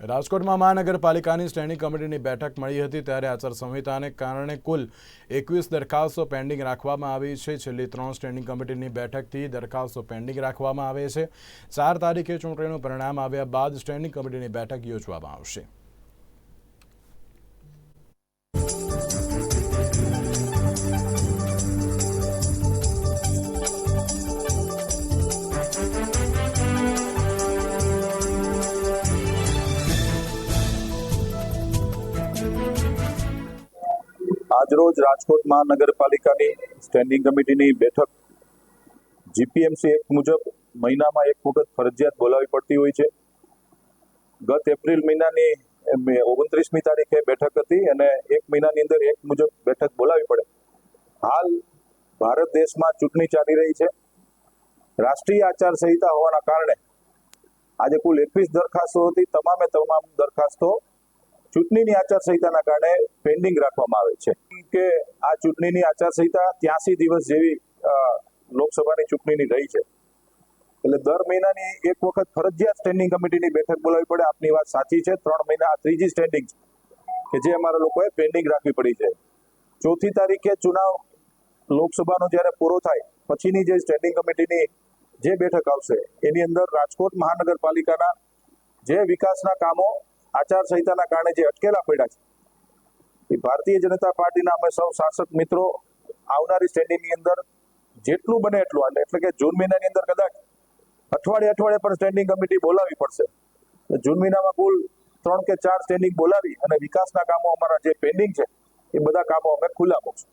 રાજકોટમાં મહાનગરપાલિકાની શ્રેણી કમિટીની બેઠક મળી હતી ત્યારે આચારસંહિતાને કારણે કુલ એકવીસ દરખાસ્તો પેન્ડિંગ રાખવામાં આવી છે. છેલ્લી ત્રણ સ્ટેન્ડિંગ કમિટીની બેઠકથી દરખાસ્તો પેન્ડિંગ રાખવામાં આવે છે. ચાર તારીખે ચૂંટણીનું પરિણામ આવ્યા બાદ સ્ટેન્ડિંગ કમિટીની બેઠક યોજવામાં આવશે. આજરોજ રાજકોટ મહાનગરપાલિકાની સ્ટેન્ડિંગ કમિટીની બેઠક જીપીએમસી એક્ટ મુજબ મહિનામાં એક વખત ફરજિયાત બોલાવી પડતી હોય છે. ગત એપ્રિલ મહિનાની ઓગણત્રીસમી તારીખે બેઠક હતી અને એક મહિનાની અંદર એક મુજબ બેઠક બોલાવી પડે. હાલ ભારત દેશમાં ચૂંટણી ચાલી રહી છે. રાષ્ટ્રીય આચારસંહિતા હોવાના કારણે આજે કુલ એકવીસ દરખાસ્તો હતી. તમામે તમામ દરખાસ્તો ચૂંટણીની આચારસંહિતાના કારણે પેન્ડિંગ રાખવામાં આવે છે. કે આ ચૂંટણીની આચારસંહિતા ત્યાસી દિવસ જેવી લોકસભાની ચૂંટણીની રહી છે. એટલે દર મહિનાની એક વખત ફરજિયાત સ્ટેન્ડિંગ કમિટીની બેઠક બોલાવવી પડે, આપની વાત સાચી છે. ત્રણ મહિના આ ત્રીજી સ્ટેન્ડિંગ છે, કે જે અમારા લોકોએ પેન્ડિંગ રાખવી પડી છે. ચોથી તારીખે ચુનાવ લોકસભાનો જ્યારે પૂરો થાય, પછીની જે સ્ટેન્ડિંગ કમિટીની જે બેઠક આવશે, એની અંદર રાજકોટ મહાનગરપાલિકાના જે વિકાસના કામો આચારસંહિતાના કારણે જે અટકેલા પડ્યા છે, એ ભારતીય જનતા પાર્ટીના અમે સૌ શાસક મિત્રો આવનારી સ્ટેન્ડિંગની અંદર જેટલું બને એટલું એટલે કે જૂન મહિનાની અંદર કદાચ અઠવાડિયે અઠવાડિયે પણ સ્ટેન્ડિંગ કમિટી બોલાવવી પડશે. જૂન મહિનામાં કુલ ત્રણ કે ચાર સ્ટેન્ડિંગ બોલાવી અને વિકાસના કામો અમારા જે પેન્ડિંગ છે, એ બધા કામો અમે ખુલ્લા મૂકશું.